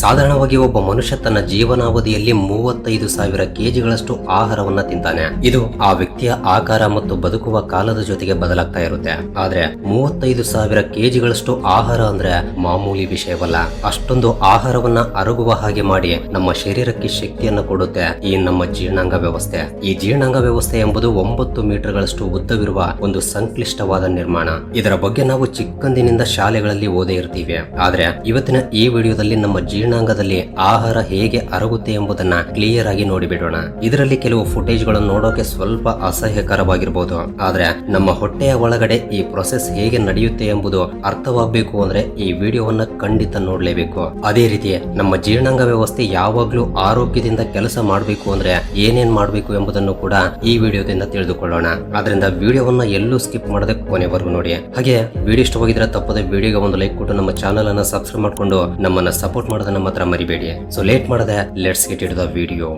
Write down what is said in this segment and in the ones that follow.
ಸಾಧಾರಣವಾಗಿ ಒಬ್ಬ ಮನುಷ್ಯ ತನ್ನ ಜೀವನಾವಧಿಯಲ್ಲಿ ಮೂವತ್ತೈದು ಸಾವಿರ ಕೆಜಿಗಳಷ್ಟು ಆಹಾರವನ್ನ ತಿಂತಾನೆ. ಇದು ಆ ವ್ಯಕ್ತಿಯ ಆಕಾರ ಮತ್ತು ಬದುಕುವ ಕಾಲದ ಜೊತೆಗೆ ಬದಲಾಗ್ತಾ ಇರುತ್ತೆ. ಆದ್ರೆ ಮೂವತ್ತೈದು ಸಾವಿರ ಕೆಜಿಗಳಷ್ಟು ಆಹಾರ ಅಂದ್ರೆ ಮಾಮೂಲಿ ವಿಷಯವಲ್ಲ. ಅಷ್ಟೊಂದು ಆಹಾರವನ್ನ ಅರಗುವ ಹಾಗೆ ಮಾಡಿ ನಮ್ಮ ಶರೀರಕ್ಕೆ ಶಕ್ತಿಯನ್ನ ಕೊಡುತ್ತೆ ಈ ನಮ್ಮ ಜೀರ್ಣಾಂಗ ವ್ಯವಸ್ಥೆ. ಈ ಜೀರ್ಣಾಂಗ ವ್ಯವಸ್ಥೆ ಎಂಬುದು ಒಂಬತ್ತು ಮೀಟರ್ಗಳಷ್ಟು ಉದ್ದವಿರುವ ಒಂದು ಸಂಕ್ಲಿಷ್ಟವಾದ ನಿರ್ಮಾಣ. ಇದರ ಬಗ್ಗೆ ನಾವು ಚಿಕ್ಕಂದಿನಿಂದ ಶಾಲೆಗಳಲ್ಲಿ ಓದೇ ಇರ್ತೀವಿ. ಆದ್ರೆ ಇವತ್ತಿನ ಈ ವಿಡಿಯೋದಲ್ಲಿ ನಮ್ಮ ಜೀರ್ಣಾಂಗದಲ್ಲಿ ಆಹಾರ ಹೇಗೆ ಅರಗುತ್ತೆ ಎಂಬುದನ್ನ ಕ್ಲಿಯರ್ ಆಗಿ ನೋಡಿಬಿಡೋಣ. ಇದರಲ್ಲಿ ಕೆಲವು ಫುಟೇಜ್ಗಳನ್ನು ನೋಡೋಕೆ ಸ್ವಲ್ಪ ಅಸಹ್ಯಕರವಾಗಿರಬಹುದು ಆದ್ರೆ ನಮ್ಮ ಹೊಟ್ಟೆಯ ಒಳಗಡೆ ಈ ಪ್ರೊಸೆಸ್ ಹೇಗೆ ನಡೆಯುತ್ತೆ ಎಂಬುದು ಅರ್ಥವಾಗಬೇಕು ಅಂದ್ರೆ ಈ ವಿಡಿಯೋವನ್ನ ಖಂಡಿತ ನೋಡ್ಲೇಬೇಕು. ಅದೇ ರೀತಿ ನಮ್ಮ ಜೀರ್ಣಾಂಗ ವ್ಯವಸ್ಥೆ ಯಾವಾಗ್ಲೂ ಆರೋಗ್ಯದಿಂದ ಕೆಲಸ ಮಾಡಬೇಕು ಅಂದ್ರೆ ಏನೇನ್ ಮಾಡಬೇಕು ಎಂಬುದನ್ನು ಕೂಡ ಈ ವಿಡಿಯೋದಿಂದ ತಿಳಿದುಕೊಳ್ಳೋಣ. ಆದ್ರಿಂದ ವಿಡಿಯೋವನ್ನ ಎಲ್ಲೂ ಸ್ಕಿಪ್ ಮಾಡದೆ ಕೊನೆವರೆಗೂ ನೋಡಿ. ಹಾಗೆ ವಿಡಿಯೋ ಇಷ್ಟವಾಗಿದ್ರೆ ತಪ್ಪದೆ ವಿಡಿಯೋಗೆ ಒಂದು ಲೈಕ್ ಕೊಟ್ಟು ನಮ್ಮ ಚಾನಲ್ ಅನ್ನ ಸಬ್ಸ್ಕ್ರೈಬ್ ಮಾಡ್ಕೊಂಡು ನಮ್ಮನ್ನ ಸಪೋರ್ಟ್ ಮಾಡೋದನ್ನ ಮಾತ್ರ ಮರಿಬೇಡಿ. ಸೊ ಲೇಟ್ ಮಾಡದೆ let's get into the video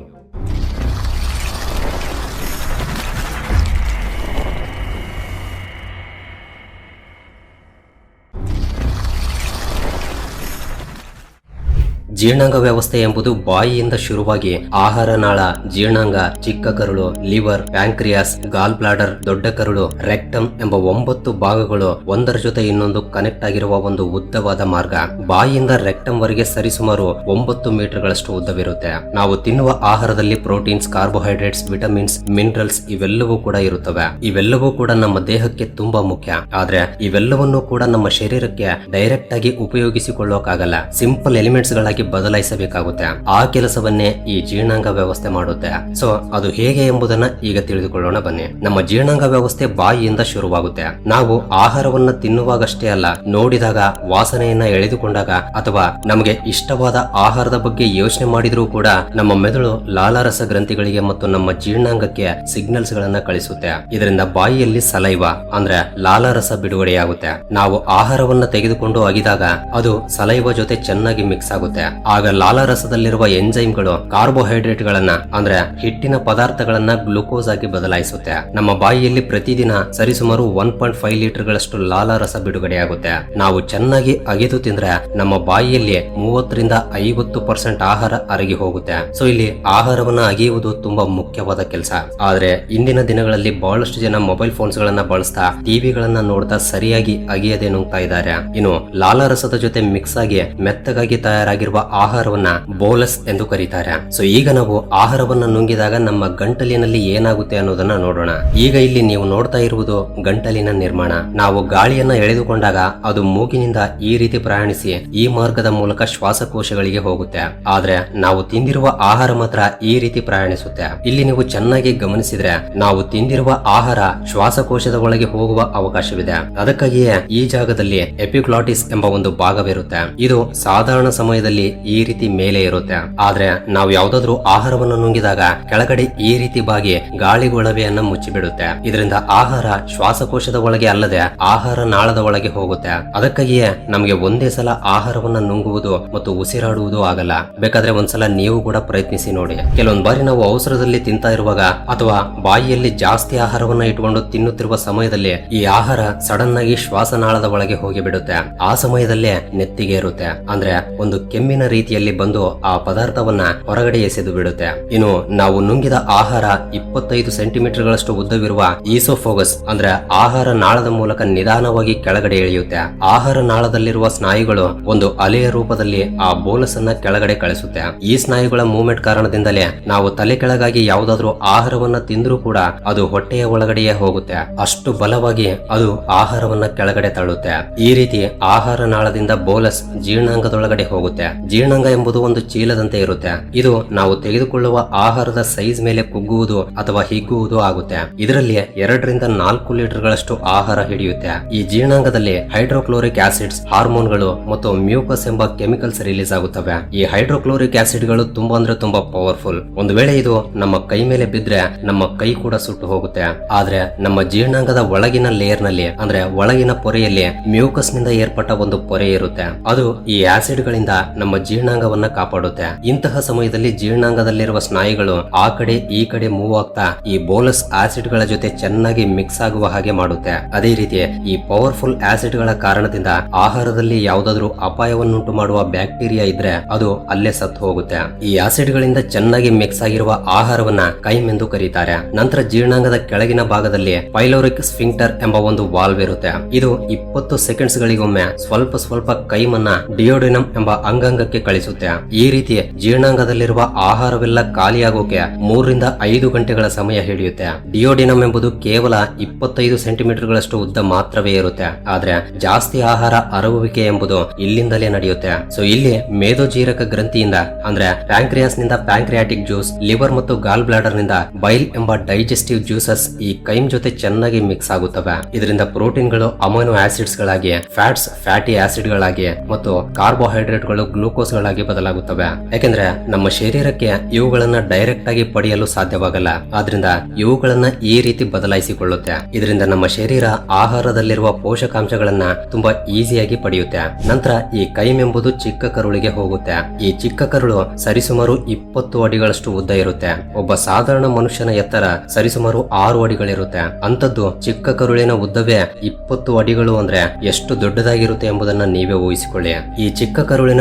ಜೀರ್ಣಾಂಗ ವ್ಯವಸ್ಥೆ ಎಂಬುದು ಬಾಯಿಯಿಂದ ಶುರುವಾಗಿ ಆಹಾರ ನಾಳ, ಜೀರ್ಣಾಂಗ, ಚಿಕ್ಕ ಕರುಳು, ಲಿವರ್, ಪ್ಯಾಂಕ್ರಿಯಾಸ್, ಗಾಲ್ ಬ್ಲಾಡರ್, ದೊಡ್ಡ ಕರುಳು, ರೆಕ್ಟಮ್ ಎಂಬ ಒಂಬತ್ತು ಭಾಗಗಳು ಒಂದರ ಜೊತೆ ಇನ್ನೊಂದು ಕನೆಕ್ಟ್ ಆಗಿರುವ ಒಂದು ಉದ್ದವಾದ ಮಾರ್ಗ. ಬಾಯಿಯಿಂದ ರೆಕ್ಟಮ್ ವರೆಗೆ ಸರಿಸುಮಾರು ಒಂಬತ್ತು ಮೀಟರ್ಗಳಷ್ಟು ಉದ್ದವಿರುತ್ತೆ. ನಾವು ತಿನ್ನುವ ಆಹಾರದಲ್ಲಿ ಪ್ರೋಟೀನ್ಸ್, ಕಾರ್ಬೋಹೈಡ್ರೇಟ್ಸ್, ವಿಟಮಿನ್ಸ್, ಮಿನರಲ್ಸ್ ಇವೆಲ್ಲವೂ ಕೂಡ ಇರುತ್ತವೆ. ಇವೆಲ್ಲವೂ ಕೂಡ ನಮ್ಮ ದೇಹಕ್ಕೆ ತುಂಬಾ ಮುಖ್ಯ. ಆದ್ರೆ ಇವೆಲ್ಲವನ್ನೂ ಕೂಡ ನಮ್ಮ ಶರೀರಕ್ಕೆ ಡೈರೆಕ್ಟ್ ಆಗಿ ಉಪಯೋಗಿಸಿಕೊಳ್ಳೋಕಾಗಲ್ಲ ಸಿಂಪಲ್ ಎಲಿಮೆಂಟ್ಸ್ ಗಳಾಗಿ ಬದಲಾಯಿಸಬೇಕಾಗುತ್ತೆ. ಆ ಕೆಲಸವನ್ನೇ ಈ ಜೀರ್ಣಾಂಗ ವ್ಯವಸ್ಥೆ ಮಾಡುತ್ತೆ. ಸೊ ಅದು ಹೇಗೆ ಎಂಬುದನ್ನ ಈಗ ತಿಳಿದುಕೊಳ್ಳೋಣ ಬನ್ನಿ. ನಮ್ಮ ಜೀರ್ಣಾಂಗ ವ್ಯವಸ್ಥೆ ಬಾಯಿಯಿಂದ ಶುರುವಾಗುತ್ತೆ. ನಾವು ಆಹಾರವನ್ನ ತಿನ್ನುವಾಗಷ್ಟೇ ಅಲ್ಲ, ನೋಡಿದಾಗ, ವಾಸನೆಯನ್ನ ಎಳೆದುಕೊಂಡಾಗ ಅಥವಾ ನಮಗೆ ಇಷ್ಟವಾದ ಆಹಾರದ ಬಗ್ಗೆ ಯೋಚನೆ ಮಾಡಿದ್ರೂ ಕೂಡ ನಮ್ಮ ಮೆದುಳು ಲಾಲಾರಸ ಗ್ರಂಥಿಗಳಿಗೆ ಮತ್ತು ನಮ್ಮ ಜೀರ್ಣಾಂಗಕ್ಕೆ ಸಿಗ್ನಲ್ಸ್ ಗಳನ್ನ ಕಳಿಸುತ್ತೆ. ಇದರಿಂದ ಬಾಯಿಯಲ್ಲಿ ಸಲೈವ, ಅಂದ್ರೆ ಲಾಲಾರಸ ಬಿಡುಗಡೆಯಾಗುತ್ತೆ. ನಾವು ಆಹಾರವನ್ನ ತೆಗೆದುಕೊಂಡು ಅಗಿದಾಗ ಅದು ಸಲೈವ ಜೊತೆ ಚೆನ್ನಾಗಿ ಮಿಕ್ಸ್ ಆಗುತ್ತೆ. ಆಗ ಲಾಲಾರಸದಲ್ಲಿರುವ ಎಂಜೈಮ್ಗಳು ಕಾರ್ಬೋಹೈಡ್ರೇಟ್ ಗಳನ್ನ ಅಂದ್ರೆ ಹಿಟ್ಟಿನ ಪದಾರ್ಥಗಳನ್ನ ಗ್ಲುಕೋಸ್ ಆಗಿ ಬದಲಾಯಿಸುತ್ತೆ. ನಮ್ಮ ಬಾಯಿಯಲ್ಲಿ ಪ್ರತಿದಿನ ಸರಿಸುಮಾರು ಒನ್ ಪಾಯಿಂಟ್ ಫೈವ್ ಲೀಟರ್ ಗಳಷ್ಟು ಲಾಲಾರಸ ಬಿಡುಗಡೆಯಾಗುತ್ತೆ. ನಾವು ಚೆನ್ನಾಗಿ ಅಗೆದು ತಿಂದ್ರೆ ನಮ್ಮ ಬಾಯಿಯಲ್ಲಿ ಮೂವತ್ತರಿಂದ ಐವತ್ತು ಪರ್ಸೆಂಟ್ ಆಹಾರ ಅರಗಿ ಹೋಗುತ್ತೆ. ಸೊ, ಇಲ್ಲಿ ಆಹಾರವನ್ನ ಅಗೆಯುವುದು ತುಂಬಾ ಮುಖ್ಯವಾದ ಕೆಲಸ. ಆದ್ರೆ ಇಂದಿನ ದಿನಗಳಲ್ಲಿ ಬಹಳಷ್ಟು ಜನ ಮೊಬೈಲ್ ಫೋನ್ಸ್ ಗಳನ್ನ ಬಳಸ್ತಾ ಟಿವಿಗಳನ್ನ ನೋಡ್ತಾ ಸರಿಯಾಗಿ ಅಗೆಯದೆ ನುಂಗ್ತಾ ಇದ್ದಾರೆ. ಇನ್ನು ಲಾಲಾರಸದ ಜೊತೆ ಮಿಕ್ಸ್ ಆಗಿ ಮೆತ್ತಗಾಗಿ ತಯಾರಾಗಿರುವ ಆಹಾರವನ್ನ ಬೋಲಸ್ ಎಂದು ಕರೀತಾರೆ. ಸೊ ಈಗ ನಾವು ಆಹಾರವನ್ನ ನುಂಗಿದಾಗ ನಮ್ಮ ಗಂಟಲಿನಲ್ಲಿ ಏನಾಗುತ್ತೆ ಅನ್ನೋದನ್ನ ನೋಡೋಣ. ಈಗ ಇಲ್ಲಿ ನೀವು ನೋಡ್ತಾ ಇರುವುದು ಗಂಟಲಿನ ನಿರ್ಮಾಣ. ನಾವು ಗಾಳಿಯನ್ನ ಎಳೆದುಕೊಂಡಾಗ ಅದು ಮೂಗಿನಿಂದ ಈ ರೀತಿ ಪ್ರಯಾಣಿಸಿ ಈ ಮಾರ್ಗದ ಮೂಲಕ ಶ್ವಾಸಕೋಶಗಳಿಗೆ ಹೋಗುತ್ತೆ. ಆದ್ರೆ ನಾವು ತಿಂದಿರುವ ಆಹಾರ ಮಾತ್ರ ಈ ರೀತಿ ಪ್ರಯಾಣಿಸುತ್ತೆ. ಇಲ್ಲಿ ನೀವು ಚೆನ್ನಾಗಿ ಗಮನಿಸಿದ್ರೆ ನಾವು ತಿಂದಿರುವ ಆಹಾರ ಶ್ವಾಸಕೋಶದ ಒಳಗೆ ಹೋಗುವ ಅವಕಾಶವಿದೆ. ಅದಕ್ಕಾಗಿಯೇ ಈ ಜಾಗದಲ್ಲಿ ಎಪಿಕ್ಲಾಟಿಸ್ ಎಂಬ ಒಂದು ಭಾಗವಿರುತ್ತೆ. ಇದು ಸಾಧಾರಣ ಸಮಯದಲ್ಲಿ ಈ ರೀತಿ ಮೇಲೆ ಇರುತ್ತೆ. ಆದ್ರೆ ನಾವು ಯಾವ್ದಾದ್ರು ಆಹಾರವನ್ನು ನುಂಗಿದಾಗ ಕೆಳಗಡೆ ಈ ರೀತಿ ಬಾಗಿ ಗಾಳಿಗೊಳವೆಯನ್ನ ಮುಚ್ಚಿಬಿಡುತ್ತೆ. ಇದರಿಂದ ಆಹಾರ ಶ್ವಾಸಕೋಶದ ಒಳಗೆ ಅಲ್ಲದೆ ಆಹಾರ ನಾಳದ ಒಳಗೆ ಹೋಗುತ್ತೆ. ಅದಕ್ಕಾಗಿಯೇ ನಮಗೆ ಒಂದೇ ಸಲ ಆಹಾರವನ್ನ ನುಂಗುವುದು ಮತ್ತು ಉಸಿರಾಡುವುದು ಆಗಲ್ಲ. ಬೇಕಾದ್ರೆ ಒಂದ್ಸಲ ನೀವು ಕೂಡ ಪ್ರಯತ್ನಿಸಿ ನೋಡಿ. ಕೆಲವೊಂದ್ ಬಾರಿ ನಾವು ಅವಸರದಲ್ಲಿ ತಿಂತಾ ಇರುವಾಗ ಅಥವಾ ಬಾಯಿಯಲ್ಲಿ ಜಾಸ್ತಿ ಆಹಾರವನ್ನ ಇಟ್ಕೊಂಡು ತಿನ್ನುತ್ತಿರುವ ಸಮಯದಲ್ಲಿ ಈ ಆಹಾರ ಸಡನ್ ಆಗಿ ಶ್ವಾಸನಾಳದ ಒಳಗೆ ಹೋಗಿ ಬಿಡುತ್ತೆ ಆ ಸಮಯದಲ್ಲೇ ನೆತ್ತಿಗೆ ಇರುತ್ತೆ ಅಂದ್ರೆ ಒಂದು ಕೆಮ್ಮಿನ ರೀತಿಯಲ್ಲಿ ಬಂದು ಆ ಪದಾರ್ಥವನ್ನ ಹೊರಗಡೆ ಎಸೆದು ಬಿಡುತ್ತೆ ಇನ್ನು ನಾವು ನುಂಗಿದ ಆಹಾರ ಇಪ್ಪತ್ತೈದು ಸೆಂಟಿಮೀಟರ್ ಗಳಷ್ಟು ಉದ್ದವಿರುವ ಈಸೋಫೋಗಸ್, ಅಂದ್ರೆ ಆಹಾರ ನಾಳದ ಮೂಲಕ ನಿಧಾನವಾಗಿ ಕೆಳಗಡೆ ಇಳಿಯುತ್ತೆ. ಆಹಾರ ನಾಳದಲ್ಲಿರುವ ಸ್ನಾಯುಗಳು ಒಂದು ಅಲೆಯ ರೂಪದಲ್ಲಿ ಆ ಬೋಲಸ್ ಅನ್ನ ಕೆಳಗಡೆ ಕಳಿಸುತ್ತೆ. ಈ ಸ್ನಾಯುಗಳ ಮೂವ್ಮೆಂಟ್ ಕಾರಣದಿಂದಲೇ ನಾವು ತಲೆ ಕೆಳಗಾಗಿ ಯಾವುದಾದ್ರೂ ಆಹಾರವನ್ನ ತಿಂದ್ರೂ ಕೂಡ ಅದು ಹೊಟ್ಟೆಯ ಒಳಗಡೆಯೇ ಹೋಗುತ್ತೆ. ಅಷ್ಟು ಬಲವಾಗಿ ಅದು ಆಹಾರವನ್ನ ಕೆಳಗಡೆ ತಳ್ಳುತ್ತೆ. ಈ ರೀತಿ ಆಹಾರ ನಾಳದಿಂದ ಬೋಲಸ್ ಜೀರ್ಣಾಂಗದೊಳಗಡೆ ಹೋಗುತ್ತೆ. ಜೀರ್ಣಾಂಗ ಎಂಬುದು ಒಂದು ಚೀಲದಂತೆ ಇರುತ್ತೆ. ಇದು ನಾವು ತೆಗೆದುಕೊಳ್ಳುವ ಆಹಾರದ ಸೈಜ್ ಮೇಲೆ ಕುಗ್ಗುವುದು ಅಥವಾ ಹಿಗ್ಗುವುದು ಆಗುತ್ತೆ. ಇದರಲ್ಲಿ ಎರಡರಿಂದ ನಾಲ್ಕು ಲೀಟರ್ ಗಳಷ್ಟು ಆಹಾರ ಹಿಡಿಯುತ್ತೆ. ಈ ಜೀರ್ಣಾಂಗದಲ್ಲಿ ಹೈಡ್ರೋಕ್ಲೋರಿಕ್ ಆಸಿಡ್ಸ್, ಹಾರ್ಮೋನ್ಗಳು ಮತ್ತು ಮ್ಯೂಕಸ್ ಎಂಬ ಕೆಮಿಕಲ್ಸ್ ರಿಲೀಸ್ ಆಗುತ್ತವೆ. ಈ ಹೈಡ್ರೋಕ್ಲೋರಿಕ್ ಆಸಿಡ್ಗಳು ತುಂಬಾ ಅಂದ್ರೆ ತುಂಬಾ ಪವರ್ಫುಲ್. ಒಂದು ವೇಳೆ ಇದು ನಮ್ಮ ಕೈ ಮೇಲೆ ಬಿದ್ರೆ ನಮ್ಮ ಕೈ ಕೂಡ ಸುಟ್ಟು ಹೋಗುತ್ತೆ. ಆದ್ರೆ ನಮ್ಮ ಜೀರ್ಣಾಂಗದ ಒಳಗಿನ ಲೇಯರ್ನಲ್ಲಿ ಅಂದ್ರೆ ಒಳಗಿನ ಪೊರೆಯಲ್ಲಿ ಮ್ಯೂಕಸ್ನಿಂದ ಏರ್ಪಟ್ಟ ಒಂದು ಪೊರೆ ಇರುತ್ತೆ. ಅದು ಈ ಆಸಿಡ್ ಗಳಿಂದ ನಮ್ಮ ನಮ್ಮ ಜೀರ್ಣಾಂಗವನ್ನ ಕಾಪಾಡುತ್ತೆ. ಇಂತಹ ಸಮಯದಲ್ಲಿ ಜೀರ್ಣಾಂಗದಲ್ಲಿರುವ ಸ್ನಾಯುಗಳು ಆ ಕಡೆ ಈ ಕಡೆ ಮೂವ್ ಆಗ್ತಾ ಈ ಬೋಲಸ್ ಆಸಿಡ್ಗಳ ಜೊತೆ ಚೆನ್ನಾಗಿ ಮಿಕ್ಸ್ ಆಗುವ ಹಾಗೆ ಮಾಡುತ್ತೆ. ಅದೇ ರೀತಿ ಈ ಪವರ್ಫುಲ್ ಆಸಿಡ್ಗಳ ಕಾರಣದಿಂದ ಆಹಾರದಲ್ಲಿ ಯಾವ್ದಾದ್ರು ಅಪಾಯವನ್ನುಂಟು ಮಾಡುವ ಬ್ಯಾಕ್ಟೀರಿಯಾ ಇದ್ರೆ ಅದು ಅಲ್ಲೇ ಸತ್ತು ಹೋಗುತ್ತೆ. ಈ ಆಸಿಡ್ ಗಳಿಂದ ಚೆನ್ನಾಗಿ ಮಿಕ್ಸ್ ಆಗಿರುವ ಆಹಾರವನ್ನ ಕೈಮ್ ಎಂದು ಕರೀತಾರೆ. ನಂತರ ಜೀರ್ಣಾಂಗದ ಕೆಳಗಿನ ಭಾಗದಲ್ಲಿ ಪೈಲೋರಿಕ್ ಸ್ಫಿಂಕ್ಟರ್ ಎಂಬ ಒಂದು ವಾಲ್ವ್ ಇರುತ್ತೆ. ಇದು ಇಪ್ಪತ್ತು ಸೆಕೆಂಡ್ಸ್ ಗಳಿಗೊಮ್ಮೆ ಸ್ವಲ್ಪ ಸ್ವಲ್ಪ ಕೈಮನ್ನ ಡಿಯೋಡಿನಮ್ ಎಂಬ ಅಂಗಾಂಗಕ್ಕೆ ಕಳಿಸುತ್ತೆ. ಈ ರೀತಿ ಜೀರ್ಣಾಂಗದಲ್ಲಿರುವ ಆಹಾರವೆಲ್ಲ ಖಾಲಿಯಾಗೋಕೆ ಮೂರರಿಂದ ಐದು ಗಂಟೆಗಳ ಸಮಯ ಹಿಡಿಯುತ್ತೆ. ಡಿಯೋಡಿನಮ್ ಎಂಬುದು ಕೇವಲ ಇಪ್ಪತ್ತೈದು ಸೆಂಟಿಮೀಟರ್ ಗಳಷ್ಟು ಉದ್ದ ಮಾತ್ರವೇ ಇರುತ್ತೆ. ಆದ್ರೆ ಜಾಸ್ತಿ ಆಹಾರ ಅರಗುವಿಕೆ ಎಂಬುದು ಇಲ್ಲಿಂದಲೇ ನಡೆಯುತ್ತೆ. ಸೊ ಇಲ್ಲಿ ಮೇದೋಜೀರಕ ಗ್ರಂಥಿಯಿಂದ, ಅಂದ್ರೆ ಪ್ಯಾಂಕ್ರಿಯಾಸ್ನಿಂದ ಪ್ಯಾಂಕ್ರಿಯಾಟಿಕ್ ಜ್ಯೂಸ್, ಲಿವರ್ ಮತ್ತು ಗಾಲ್ ಬ್ಲಾಡರ್ನಿಂದ ಬೈಲ್ ಎಂಬ ಡೈಜೆಸ್ಟಿವ್ ಜ್ಯೂಸಸ್ ಈ ಕೈಮ್ ಜೊತೆ ಚೆನ್ನಾಗಿ ಮಿಕ್ಸ್ ಆಗುತ್ತವೆ. ಇದರಿಂದ ಪ್ರೋಟೀನ್ಗಳು ಅಮೈನೋ ಆಸಿಡ್ಸ್ ಗಳಾಗಿ ಫ್ಯಾಟ್ಸ್, ಫ್ಯಾಟಿ ಆಸಿಡ್ ಗಳಾಗಿ ಮತ್ತು ಕಾರ್ಬೋಹೈಡ್ರೇಟ್ಗಳು ಗ್ಲೂಕೋಸ್ ಗಳಾಗಿ ಬದಲಾಗುತ್ತವೆ. ಯಾಕೆಂದ್ರೆ ನಮ್ಮ ಶರೀರಕ್ಕೆ ಇವುಗಳನ್ನ ಡೈರೆಕ್ಟ್ ಆಗಿ ಪಡೆಯಲು ಸಾಧ್ಯವಾಗಲ್ಲ. ಆದ್ರಿಂದ ಇವುಗಳನ್ನ ಈ ರೀತಿ ಬದಲಾಯಿಸಿಕೊಳ್ಳುತ್ತೆ. ಇದರಿಂದ ನಮ್ಮ ಶರೀರ ಆಹಾರದಲ್ಲಿರುವ ಪೋಷಕಾಂಶಗಳನ್ನ ತುಂಬಾ ಈಸಿಯಾಗಿ ಪಡೆಯುತ್ತೆ. ನಂತರ ಈ ಕೈಮ್ ಎಂಬುದು ಚಿಕ್ಕ ಕರುಳಿಗೆ ಹೋಗುತ್ತೆ. ಈ ಚಿಕ್ಕ ಕರುಳು ಸರಿಸುಮಾರು ಇಪ್ಪತ್ತು ಅಡಿಗಳಷ್ಟು ಉದ್ದ ಇರುತ್ತೆ. ಒಬ್ಬ ಸಾಧಾರಣ ಮನುಷ್ಯನ ಎತ್ತರ ಸರಿಸುಮಾರು ಆರು ಅಡಿಗಳಿರುತ್ತೆ. ಅಂತದ್ದು ಚಿಕ್ಕ ಕರುಳಿನ ಉದ್ದವೇ ಇಪ್ಪತ್ತು ಅಡಿಗಳು ಅಂದ್ರೆ ಎಷ್ಟು ದೊಡ್ಡದಾಗಿರುತ್ತೆ ಎಂಬುದನ್ನ ನೀವೇ ಊಹಿಸಿಕೊಳ್ಳಿ. ಈ ಚಿಕ್ಕ ಕರುಳಿನ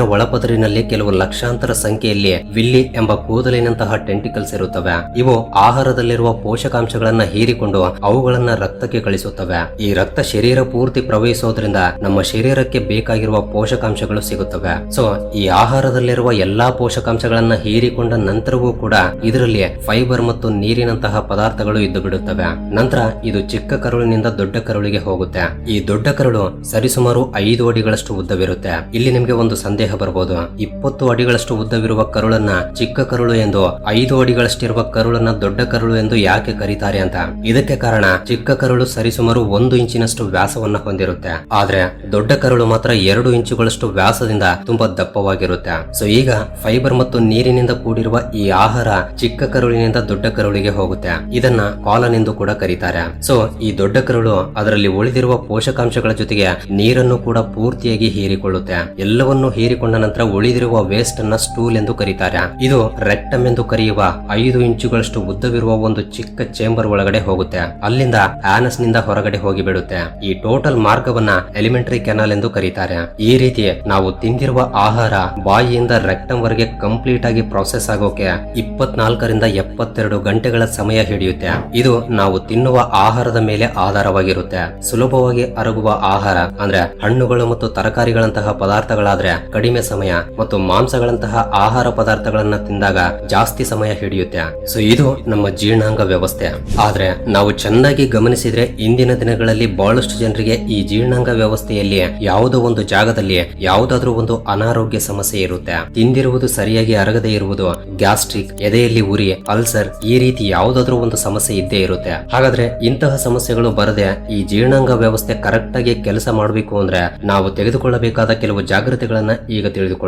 ಒಳಪದರಿನಲ್ಲಿ ಕೆಲವು ಲಕ್ಷಾಂತರ ಸಂಖ್ಯೆಯಲ್ಲಿ ವಿಲ್ಲಿ ಎಂಬ ಕೂದಲಿನಂತಹ ಟೆಂಟಿಕಲ್ಸ್ ಇರುತ್ತವೆ. ಇವು ಆಹಾರದಲ್ಲಿರುವ ಪೋಷಕಾಂಶಗಳನ್ನ ಹೀರಿಕೊಂಡು ಅವುಗಳನ್ನ ರಕ್ತಕ್ಕೆ ಕಳಿಸುತ್ತವೆ. ಈ ರಕ್ತ ಶರೀರ ಪೂರ್ತಿ ಪ್ರವಹಿಸೋದ್ರಿಂದ ನಮ್ಮ ಶರೀರಕ್ಕೆ ಬೇಕಾಗಿರುವ ಪೋಷಕಾಂಶಗಳು ಸಿಗುತ್ತವೆ. ಸೊ ಈ ಆಹಾರದಲ್ಲಿರುವ ಎಲ್ಲಾ ಪೋಷಕಾಂಶಗಳನ್ನ ಹೀರಿಕೊಂಡ ನಂತರವೂ ಕೂಡ ಇದರಲ್ಲಿ ಫೈಬರ್ ಮತ್ತು ನೀರಿನಂತಹ ಪದಾರ್ಥಗಳು ಇದ್ದು ಬಿಡುತ್ತವೆ ನಂತರ ಇದು ಚಿಕ್ಕ ಕರುಳಿನಿಂದ ದೊಡ್ಡ ಕರುಳಿಗೆ ಹೋಗುತ್ತೆ. ಈ ದೊಡ್ಡ ಕರುಳು ಸರಿಸುಮಾರು ಐದು ಅಡಿಗಳಷ್ಟು ಉದ್ದವಿರುತ್ತೆ. ಇಲ್ಲಿ ನಿಮಗೆ ಒಂದು ಸಂದೇಹ ಬರಬಹುದು ಇಪ್ಪತ್ತು ಅಡಿಗಳಷ್ಟು ಉದ್ದವಿರುವ ಕರುಳನ್ನ ಚಿಕ್ಕ ಕರುಳು ಎಂದು, ಐದು ಅಡಿಗಳಷ್ಟಿರುವ ಕರುಳನ್ನ ದೊಡ್ಡ ಕರುಳು ಎಂದು ಯಾಕೆ ಕರೀತಾರೆ ಅಂತ. ಇದಕ್ಕೆ ಕಾರಣ ಚಿಕ್ಕ ಕರುಳು ಸರಿಸುಮಾರು ಒಂದು ಇಂಚಿನಷ್ಟು ವ್ಯಾಸವನ್ನ ಹೊಂದಿರುತ್ತೆ. ಆದ್ರೆ ದೊಡ್ಡ ಕರುಳು ಮಾತ್ರ ಎರಡು ಇಂಚುಗಳಷ್ಟು ವ್ಯಾಸದಿಂದ ತುಂಬಾ ದಪ್ಪವಾಗಿರುತ್ತೆ. ಸೊ ಈಗ ಫೈಬರ್ ಮತ್ತು ನೀರಿನಿಂದ ಕೂಡಿರುವ ಈ ಆಹಾರ ಚಿಕ್ಕ ಕರುಳಿನಿಂದ ದೊಡ್ಡ ಕರುಳಿಗೆ ಹೋಗುತ್ತೆ. ಇದನ್ನ ಕಾಲನ್ ಎಂದು ಕೂಡ ಕರೀತಾರೆ. ಸೊ ಈ ದೊಡ್ಡ ಕರುಳು ಅದರಲ್ಲಿ ಉಳಿದಿರುವ ಪೋಷಕಾಂಶಗಳ ಜೊತೆಗೆ ನೀರನ್ನು ಕೂಡ ಪೂರ್ತಿಯಾಗಿ ಹೀರಿಕೊಳ್ಳುತ್ತೆ. ಎಲ್ಲವನ್ನು ಹೀರಿಕೊಂಡ ನಂತರ ಉಳಿದಿರುವ ವೇಸ್ಟ್ ಅನ್ನ ಸ್ಟೂಲ್ ಎಂದು ಕರೀತಾರೆ. ಇದು ರೆಕ್ಟಮ್ ಎಂದು ಕರೆಯುವ ಐದು ಇಂಚುಗಳಷ್ಟು ಉದ್ದವಿರುವ ಒಂದು ಚಿಕ್ಕ ಚೇಂಬರ್ ಒಳಗಡೆ ಹೋಗುತ್ತೆ. ಅಲ್ಲಿಂದ ಆನಸ್ನಿಂದ ಹೊರಗಡೆ ಹೋಗಿ ಬಿಡುತ್ತೆ. ಈ ಟೋಟಲ್ ಮಾರ್ಗವನ್ನ ಎಲಿಮೆಂಟರಿ ಕೆನಾಲ್ ಎಂದು ಕರೀತಾರೆ. ಈ ರೀತಿ ನಾವು ತಿಂದಿರುವ ಆಹಾರ ಬಾಯಿಯಿಂದ ರೆಕ್ಟಮ್ ವರೆಗೆ ಕಂಪ್ಲೀಟ್ ಆಗಿ ಪ್ರೊಸೆಸ್ ಆಗೋಕೆ ಇಪ್ಪತ್ನಾಲ್ಕರಿಂದ ಎಪ್ಪತ್ತೆರಡು ಗಂಟೆಗಳ ಸಮಯ ಹಿಡಿಯುತ್ತೆ. ಇದು ನಾವು ತಿನ್ನುವ ಆಹಾರದ ಮೇಲೆ ಆಧಾರವಾಗಿರುತ್ತೆ. ಸುಲಭವಾಗಿ ಅರಗುವ ಆಹಾರ ಅಂದ್ರೆ ಹಣ್ಣುಗಳು ಮತ್ತು ತರಕಾರಿಗಳಂತಹ ಪದಾರ್ಥಗಳಾದ್ರೆ ಕಡಿಮೆ ಸಮಯ ಮತ್ತು ಮಾಂಸಗಳಂತಹ ಆಹಾರ ಪದಾರ್ಥಗಳನ್ನ ತಿಂದಾಗ ಜಾಸ್ತಿ ಸಮಯ ಹಿಡಿಯುತ್ತೆ. ಸೊ ಇದು ನಮ್ಮ ಜೀರ್ಣಾಂಗ ವ್ಯವಸ್ಥೆ. ಆದ್ರೆ ನಾವು ಚೆನ್ನಾಗಿ ಗಮನಿಸಿದ್ರೆ ಇಂದಿನ ದಿನಗಳಲ್ಲಿ ಬಹಳಷ್ಟು ಜನರಿಗೆ ಈ ಜೀರ್ಣಾಂಗ ವ್ಯವಸ್ಥೆಯಲ್ಲಿ ಯಾವುದೋ ಒಂದು ಜಾಗದಲ್ಲಿ ಯಾವುದಾದ್ರೂ ಒಂದು ಅನಾರೋಗ್ಯ ಸಮಸ್ಯೆ ಇರುತ್ತೆ. ತಿಂದಿರುವುದು ಸರಿಯಾಗಿ ಅರಗದೆ ಇರುವುದು, ಗ್ಯಾಸ್ಟ್ರಿಕ್, ಎದೆಯಲ್ಲಿ ಉರಿ, ಅಲ್ಸರ್ ಈ ರೀತಿ ಯಾವುದಾದ್ರೂ ಒಂದು ಸಮಸ್ಯೆ ಇದ್ದೇ ಇರುತ್ತೆ. ಹಾಗಾದ್ರೆ ಇಂತಹ ಸಮಸ್ಯೆಗಳು ಬರದೆ ಈ ಜೀರ್ಣಾಂಗ ವ್ಯವಸ್ಥೆ ಕರೆಕ್ಟ್ ಆಗಿ ಕೆಲಸ ಮಾಡಬೇಕು ಅಂದ್ರೆ ನಾವು ತೆಗೆದುಕೊಳ್ಳಬೇಕಾದ ಕೆಲವು ಜಾಗ್ರತೆಗಳನ್ನ ಈಗ ತಿಳಿದುಕೊಳ್ಳೋಣ.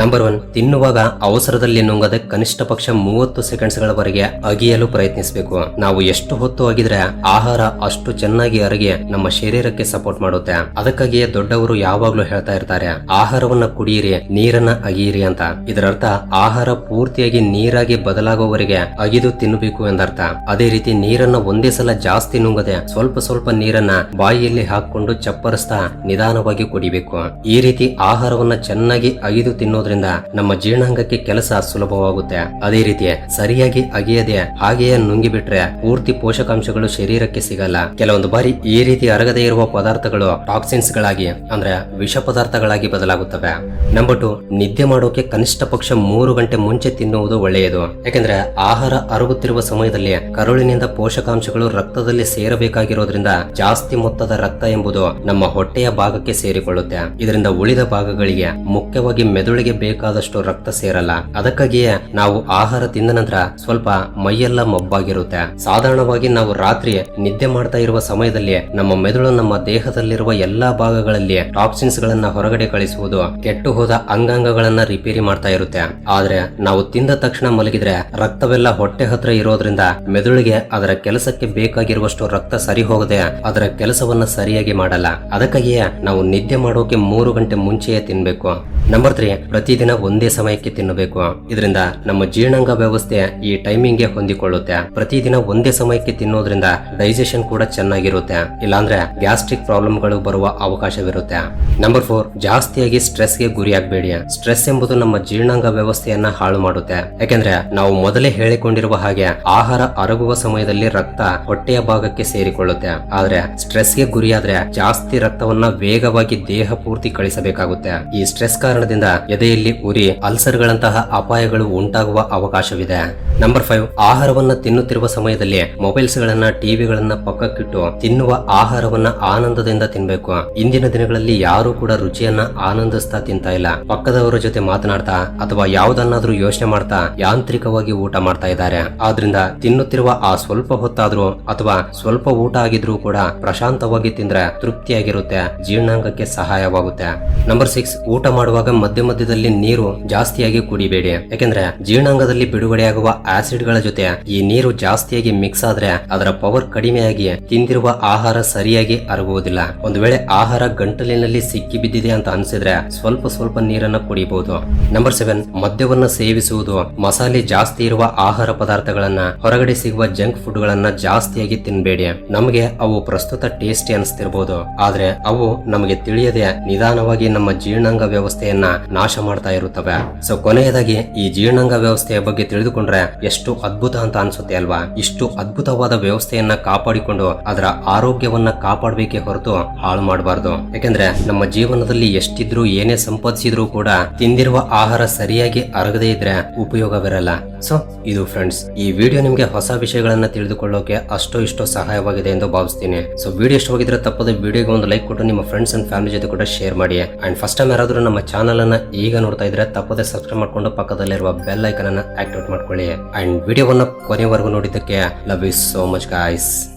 ನಂಬರ್ ಒನ್ ತಿನ್ನುವಾಗ ಅವಸರದಲ್ಲಿ ನುಂಗದೆ ಕನಿಷ್ಠ ಪಕ್ಷ ಮೂವತ್ತು ಸೆಕೆಂಡ್ಸ್ ಗಳವರೆಗೆ ಅಗಿಯಲು ಪ್ರಯತ್ನಿಸಬೇಕು. ನಾವು ಎಷ್ಟು ಹೊತ್ತು ಅಗಿದ್ರೆ ಆಹಾರ ಅಷ್ಟು ಚೆನ್ನಾಗಿ ಅರಗಿ ನಮ್ಮ ಶರೀರಕ್ಕೆ ಸಪೋರ್ಟ್ ಮಾಡುತ್ತೆ. ಅದಕ್ಕಾಗಿಯೇ ದೊಡ್ಡವರು ಯಾವಾಗ್ಲೂ ಹೇಳ್ತಾ ಇರ್ತಾರೆ, ಆಹಾರವನ್ನ ಕುಡಿಯಿರಿ ನೀರನ್ನ ಅಗಿಯಿರಿ ಅಂತ. ಇದರರ್ಥ, ಆಹಾರ ಪೂರ್ತಿಯಾಗಿ ನೀರಾಗಿ ಬದಲಾಗುವವರೆಗೆ ಅಗಿದು ತಿನ್ನಬೇಕು ಎಂದರ್ಥ. ಅದೇ ರೀತಿ ನೀರನ್ನ ಒಂದೇ ಸಲ ಜಾಸ್ತಿ ನುಂಗದೆ ಸ್ವಲ್ಪ ಸ್ವಲ್ಪ ನೀರನ್ನ ಬಾಯಿಯಲ್ಲಿ ಹಾಕೊಂಡು ಚಪ್ಪರಿಸ್ತಾ ನಿಧಾನವಾಗಿ ಕುಡಿಬೇಕು. ಈ ರೀತಿ ಆಹಾರವನ್ನ ಚೆನ್ನಾಗಿ ಅಗಿದು ತಿನ್ನೋದ್ರಿಂದ ನಮ್ಮ ಜೀರ್ಣಾಂಗಕ್ಕೆ ಕೆಲಸ ಸುಲಭವಾಗುತ್ತೆ. ಅದೇ ರೀತಿ ಸರಿಯಾಗಿ ಅಗಿಯದೆ ಹಾಗೆಯೇ ನುಂಗಿ ಬಿಟ್ರೆ ಪೂರ್ತಿ ಪೋಷಕಾಂಶಗಳು ಶರೀರಕ್ಕೆ ಸಿಗಲ್ಲ. ಕೆಲವೊಂದು ಬಾರಿ ಈ ರೀತಿ ಅರಗದೆ ಇರುವ ಪದಾರ್ಥಗಳು ಟಾಕ್ಸಿನ್ಸ್ ಗಳಾಗಿ ಅಂದ್ರೆ ವಿಷ ಪದಾರ್ಥಗಳಾಗಿ ಬದಲಾಗುತ್ತವೆ. ನಂಬರ್ ಟು, ನಿದ್ದೆ ಮಾಡೋಕೆ ಕನಿಷ್ಠ ಪಕ್ಷ ಮೂರು ಗಂಟೆ ಮುಂಚೆ ತಿನ್ನುವುದು ಒಳ್ಳೆಯದು. ಯಾಕೆಂದ್ರೆ ಆಹಾರ ಅರಗುತ್ತಿರುವ ಸಮಯದಲ್ಲಿ ಕರುಳಿನಿಂದ ಪೋಷಕಾಂಶಗಳು ರಕ್ತದಲ್ಲಿ ಸೇರಬೇಕಾಗಿರೋದ್ರಿಂದ ಜಾಸ್ತಿ ಮೊತ್ತದ ರಕ್ತ ಎಂಬುದು ನಮ್ಮ ಹೊಟ್ಟೆಯ ಭಾಗಕ್ಕೆ ಸೇರಿಕೊಳ್ಳುತ್ತೆ. ಇದರಿಂದ ಉಳಿದ ಭಾಗಗಳಿಗೆ ಮುಖ್ಯವಾಗಿ ಮೆದುಳಿಗೆ ಬೇಕಾದಷ್ಟು ರಕ್ತ ಸೇರಲ್ಲ. ಅದಕ್ಕಾಗಿಯೇ ನಾವು ಆಹಾರ ತಿಂದ ನಂತರ ಸ್ವಲ್ಪ ಮೈಯೆಲ್ಲ ಮಬ್ಬಾಗಿರುತ್ತೆ. ಸಾಧಾರಣವಾಗಿ ನಾವು ರಾತ್ರಿ ನಿದ್ದೆ ಮಾಡ್ತಾ ಇರುವ ಸಮಯದಲ್ಲಿ ನಮ್ಮ ಮೆದುಳು ನಮ್ಮ ದೇಹದಲ್ಲಿರುವ ಎಲ್ಲಾ ಭಾಗಗಳಲ್ಲಿ ಟಾಕ್ಸಿನ್ಸ್ ಗಳನ್ನ ಹೊರಗಡೆ ಕಳಿಸುವುದು ಕೆಟ್ಟು ಹೋದ ಅಂಗಾಂಗಗಳನ್ನ ರಿಪೇರಿ ಮಾಡ್ತಾ ಇರುತ್ತೆ. ಆದ್ರೆ ನಾವು ತಿಂದ ತಕ್ಷಣ ಮಲಗಿದ್ರೆ ರಕ್ತವೆಲ್ಲ ಹೊಟ್ಟೆ ಹತ್ರ ಇರೋದ್ರಿಂದ ಮೆದುಳಿಗೆ ಅದರ ಕೆಲಸಕ್ಕೆ ಬೇಕಾಗಿರುವಷ್ಟು ರಕ್ತ ಸರಿ ಹೋಗದೆ ಅದರ ಕೆಲಸವನ್ನ ಸರಿಯಾಗಿ ಮಾಡಲ್ಲ. ಅದಕ್ಕಾಗಿಯೇ ನಾವು ನಿದ್ದೆ ಮಾಡೋಕೆ ಮೂರು ಗಂಟೆ ಮುಂಚೆಯೇ ತಿನ್ಬೇಕು. ನಂಬರ್ ತ್ರೀ ಪ್ರತಿದಿನ ಒಂದೇ ಸಮಯಕ್ಕೆ ತಿನ್ನಬೇಕು. ಇದರಿಂದ ನಮ್ಮ ಜೀರ್ಣಾಂಗ ವ್ಯವಸ್ಥೆ ಈ ಟೈಮಿಂಗ್ಗೆ ಹೊಂದಿಕೊಳ್ಳುತ್ತೆ. ಪ್ರತಿದಿನ ಒಂದೇ ಸಮಯಕ್ಕೆ ತಿನ್ನೋದ್ರಿಂದ ಡೈಜೆಷನ್ ಕೂಡ ಚೆನ್ನಾಗಿರುತ್ತೆ. ಇಲ್ಲಾಂದ್ರೆ ಗ್ಯಾಸ್ಟ್ರಿಕ್ ಪ್ರಾಬ್ಲಮ್ಗಳು ಬರುವ ಅವಕಾಶವಿರುತ್ತೆ. ನಂಬರ್ ಫೋರ್, ಜಾಸ್ತಿಯಾಗಿ ಸ್ಟ್ರೆಸ್ಗೆ ಗುರಿಯಾಗಬೇಡಿ. ಸ್ಟ್ರೆಸ್ ಎಂಬುದು ನಮ್ಮ ಜೀರ್ಣಾಂಗ ವ್ಯವಸ್ಥೆಯನ್ನ ಹಾಳು ಮಾಡುತ್ತೆ. ಯಾಕೆಂದ್ರೆ ನಾವು ಮೊದಲೇ ಹೇಳಿಕೊಂಡಿರುವ ಹಾಗೆ ಆಹಾರ ಅರಗುವ ಸಮಯದಲ್ಲಿ ರಕ್ತ ಹೊಟ್ಟೆಯ ಭಾಗಕ್ಕೆ ಸೇರಿಕೊಳ್ಳುತ್ತೆ. ಆದ್ರೆ ಸ್ಟ್ರೆಸ್ಗೆ ಗುರಿಯಾದ್ರೆ ಜಾಸ್ತಿ ರಕ್ತವನ್ನ ವೇಗವಾಗಿ ದೇಹ ಪೂರ್ತಿ ಕಳಿಸಬೇಕಾಗುತ್ತೆ. ಈ ಸ್ಟ್ರೆಸ್ ಕಾರಣದಿಂದ ಎದೆಯಲ್ಲಿ ಉರಿ ಅಲ್ಸರ್ ಗಳಂತಹ ಅಪಾಯಗಳು ಉಂಟಾಗುವ ಅವಕಾಶವಿದೆ. ನಂಬರ್ ಫೈವ್ ಆಹಾರವನ್ನ ತಿನ್ನುತ್ತಿರುವ ಸಮಯದಲ್ಲಿ ಮೊಬೈಲ್ಸ್ ಗಳನ್ನ ಟಿವಿಗಳನ್ನ ಪಕ್ಕಕ್ಕಿಟ್ಟು ತಿನ್ನುವ ಆಹಾರವನ್ನ ಆನಂದದಿಂದ ತಿನ್ಬೇಕು. ಇಂದಿನ ದಿನಗಳಲ್ಲಿ ಯಾರು ಕೂಡ ರುಚಿಯನ್ನ ಆನಂದಿಸ್ತಾ ತಿಂತಾ ಇಲ್ಲ. ಪಕ್ಕದವರ ಜೊತೆ ಮಾತನಾಡ್ತಾ ಅಥವಾ ಯಾವುದನ್ನಾದ್ರೂ ಯೋಚನೆ ಮಾಡ್ತಾ ಯಾಂತ್ರಿಕವಾಗಿ ಊಟ ಮಾಡ್ತಾ ಇದ್ದಾರೆ. ಆದ್ರಿಂದ ತಿನ್ನುತ್ತಿರುವ ಆ ಸ್ವಲ್ಪ ಹೊತ್ತಾದ್ರೂ ಅಥವಾ ಸ್ವಲ್ಪ ಊಟ ಆಗಿದ್ರೂ ಕೂಡ ಪ್ರಶಾಂತವಾಗಿ ತಿಂದ್ರೆ ತೃಪ್ತಿಯಾಗಿರುತ್ತೆ, ಜೀರ್ಣಾಂಗಕ್ಕೆ ಸಹಾಯವಾಗುತ್ತೆ. ನಂಬರ್ ಸಿಕ್ಸ್ ಊಟ ಮಾಡುವಾಗ ಮಧ್ಯ ಮಧ್ಯದಲ್ಲಿ ನೀರು ಜಾಸ್ತಿಯಾಗಿ ಕುಡಿಬೇಡಿ. ಯಾಕೆಂದ್ರೆ ಜೀರ್ಣಾಂಗದಲ್ಲಿ ಬಿಡುಗಡೆಯಾಗುವ ಆಸಿಡ್ಗಳ ಜೊತೆ ಈ ನೀರು ಜಾಸ್ತಿಯಾಗಿ ಮಿಕ್ಸ್ ಆದ್ರೆ ಅದರ ಪವರ್ ಕಡಿಮೆಯಾಗಿ ತಿಂದಿರುವ ಆಹಾರ ಸರಿಯಾಗಿ ಅರಗುವುದಿಲ್ಲ ಒಂದು ವೇಳೆ ಆಹಾರ ಗಂಟಲಿನಲ್ಲಿ ಸಿಕ್ಕಿ ಬಿದ್ದಿದೆ ಅಂತ ಅನ್ಸಿದ್ರೆ ಸ್ವಲ್ಪ ಸ್ವಲ್ಪ ನೀರನ್ನ ಕುಡಿಬಹುದು ನಂಬರ್ ಸೆವೆನ್ ಮದ್ಯವನ್ನ ಸೇವಿಸುವುದು. ಮಸಾಲೆ ಜಾಸ್ತಿ ಇರುವ ಆಹಾರ ಪದಾರ್ಥಗಳನ್ನ ಹೊರಗಡೆ ಸಿಗುವ ಜಂಕ್ ಫುಡ್ ಗಳನ್ನ ಜಾಸ್ತಿಯಾಗಿ ತಿನ್ಬೇಡಿ. ನಮಗೆ ಅವು ಪ್ರಸ್ತುತ ಟೇಸ್ಟಿ ಅನಿಸ್ತಿರ್ಬೋದು. ಆದ್ರೆ ಅವು ನಮಗೆ ತಿಳಿಯದೆ ನಿಧಾನವಾಗಿ ನಮ್ಮ ಜೀರ್ಣಾಂಗ ವ್ಯವಸ್ಥೆಯನ್ನ ನಾಶ ಮಾಡ್ತಾ ಇರುತ್ತವೆ. ಸೊ ಕೊನೆಯದಾಗಿ ಈ ಜೀರ್ಣಾಂಗ ವ್ಯವಸ್ಥೆಯ ಬಗ್ಗೆ ತಿಳಿದುಕೊಂಡ್ರೆ ಎಷ್ಟು ಅದ್ಭುತ ಅಂತ ಅನ್ಸುತ್ತೆ ಅಲ್ವಾ? ಇಷ್ಟು ಅದ್ಭುತವಾದ ವ್ಯವಸ್ಥೆಯನ್ನ ಕಾಪಾಡಿಕೊಂಡು ಅದರ ಆರೋಗ್ಯವನ್ನ ಕಾಪಾಡಬೇಕೆ ಹೊರತು ಹಾಳು ಮಾಡಬಾರ್ದು. ಯಾಕೆಂದ್ರೆ ನಮ್ಮ ಜೀವನದಲ್ಲಿ ಎಷ್ಟಿದ್ರೂ ಏನೇ ಸಂಪಾದಿಸಿದ್ರು ಕೂಡ ತಿಂದಿರುವ ಆಹಾರ ಸರಿಯಾಗಿ ಅರಗದೇ ಇದ್ರೆ ಉಪಯೋಗವಿರಲ್ಲ. ಸೊ, ಇದು ಫ್ರೆಂಡ್ಸ್ ಈ ವಿಡಿಯೋ ನಿಮಗೆ ಹೊಸ ವಿಷಯಗಳನ್ನ ತಿಳಿದುಕೊಳ್ಳೋಕೆ ಅಷ್ಟೋ ಇಷ್ಟೋ ಸಹಾಯವಾಗಿದೆ ಎಂದು ಭಾವಿಸ್ತೀನಿ. ಸೊ ವಿಡಿಯೋ ಇಷ್ಟವಾಗಿದ್ರೆ ತಪ್ಪದೆ ವಿಡಿಯೋಗೆ ಒಂದು ಲೈಕ್ ಕೊಟ್ಟು ನಿಮ್ಮ ಫ್ರೆಂಡ್ಸ್ ಅಂಡ್ ಫ್ಯಾಮಿಲಿ ಜೊತೆ ಕೂಡ ಶೇರ್ ಮಾಡಿ. ಅಂಡ್ ಫಸ್ಟ್ ಟೈಮ್ ಯಾರಾದರೂ ನಮ್ಮ ಚಾನಲ್ ಅನ್ನ ಈಗ ನೋಡ್ತಾ ಇದ್ರೆ ತಪ್ಪದೆ ಸಬ್ಸ್ಕ್ರೈಬ್ ಮಾಡ್ಕೊಂಡು ಪಕ್ಕದಲ್ಲಿರುವ ಬೆಲ್ ಐಕನ್ ಅನ್ನ ಆಕ್ಟಿವೇಟ್ ಮಾಡ್ಕೊಳ್ಳಿ. ಅಂಡ್ ವಿಡಿಯೋವನ್ನ ಕೊನೆವರೆಗೂ ನೋಡಿದ್ದಕ್ಕೆ love you so much guys